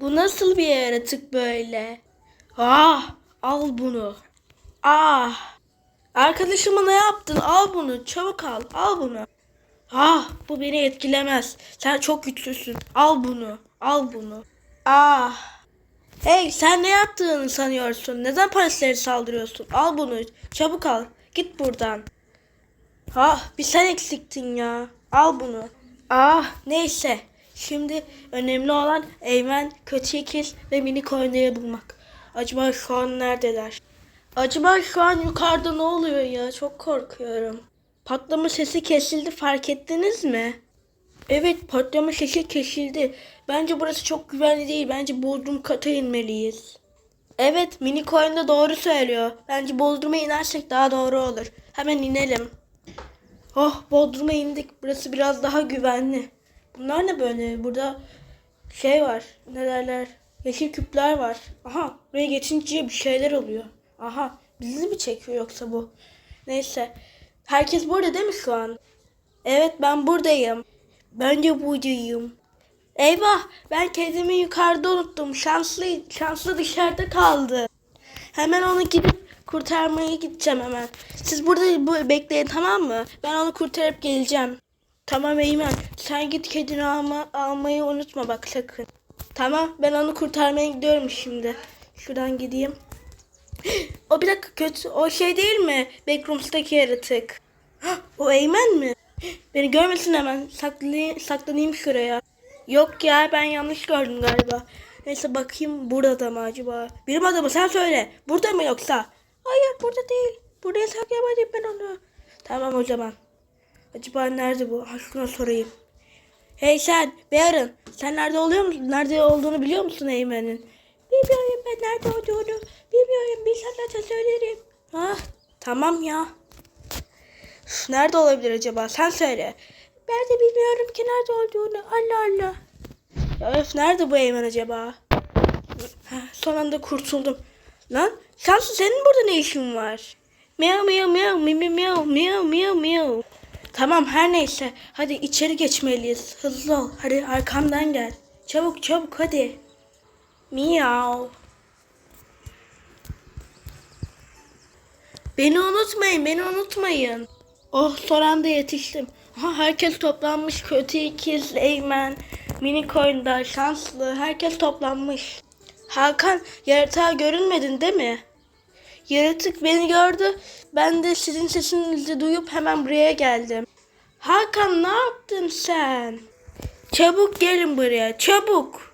Bu nasıl bir yaratık böyle? Ah, al bunu. Ah. Arkadaşıma ne yaptın? Al bunu. Çabuk al. Al bunu. Ah, bu beni etkilemez. Sen çok güçlüsün. Al bunu. Al bunu. Ah. Hey, sen ne yaptığını sanıyorsun? Neden polislere saldırıyorsun? Al bunu. Çabuk al. Git buradan. Ah, bir sen eksiktin ya. Al bunu. Ah, neyse. Şimdi önemli olan Eymen, Kötü İkiz ve Minik Oynayı bulmak. Acaba şu an neredeler? Acaba şu an yukarıda ne oluyor ya? Çok korkuyorum. Patlama sesi kesildi fark ettiniz mi? Evet patlama sesi kesildi. Bence burası çok güvenli değil. Bence Bodrum kata inmeliyiz. Evet minik oyunda doğru söylüyor. Bence Bodrum'a inersek daha doğru olur. Hemen inelim. Oh Bodrum'a indik. Burası biraz daha güvenli. Bunlar ne böyle? Burada şey var. Ne derler? Yeşil küpler var. Aha buraya geçince bir şeyler oluyor. Aha bizi mi çekiyor yoksa bu? Neyse. Herkes burada değil mi şu an? Evet ben buradayım. Ben de buradayım. Eyvah ben kedimi yukarıda unuttum. Şanslı, şanslı dışarıda kaldı. Hemen onu gidip kurtarmaya gideceğim hemen. Siz burada bu, bekleyin tamam mı? Ben onu kurtarıp geleceğim. Tamam Eymen. Sen git kedini alma, almayı unutma bak sakın. Tamam ben onu kurtarmaya gidiyorum şimdi. Şuradan gideyim. O bir dakika kötü. O şey değil mi? Backrooms'taki yaratık. O Eymen mi? Beni görmesin hemen. Saklı, saklanayım şuraya. Yok ya ben yanlış gördüm galiba. Neyse bakayım burada mı acaba? Birim adamı sen söyle. Burada mı yoksa? Hayır burada değil. Buraya saklayamadım ben onu. Tamam o zaman. Acaba nerede bu? Ha, şuna sorayım. Hey sen Bear'ın sen nerede oluyor musun? Nerede olduğunu biliyor musun Eymen'in? Bilmiyorum ben nerede olduğunu. Bilmiyorum bilsem zaten söylerim. Ah tamam ya. Nerede olabilir acaba? Sen söyle. Ben de bilmiyorum ki nerede olduğunu. Allah Allah. Ya öf nerede bu Eymen acaba? Heh, son anda kurtuldum. Lan Şansı senin burada ne işin var? Miyav miyav miyav miyav miyav miyav miyav. Tamam her neyse. Hadi içeri geçmeliyiz. Hızlı ol. Hadi arkamdan gel. Çabuk çabuk hadi. Miyav. Beni unutmayın, beni unutmayın. Oh son anda yetiştim. Aha, herkes toplanmış. Kötü ikiz, Eymen, minik oyunda, şanslı. Herkes toplanmış. Hakan, yaratığa görünmedin değil mi? Yaratık beni gördü. Ben de sizin sesinizi duyup hemen buraya geldim. Hakan ne yaptın sen? Çabuk gelin buraya, çabuk.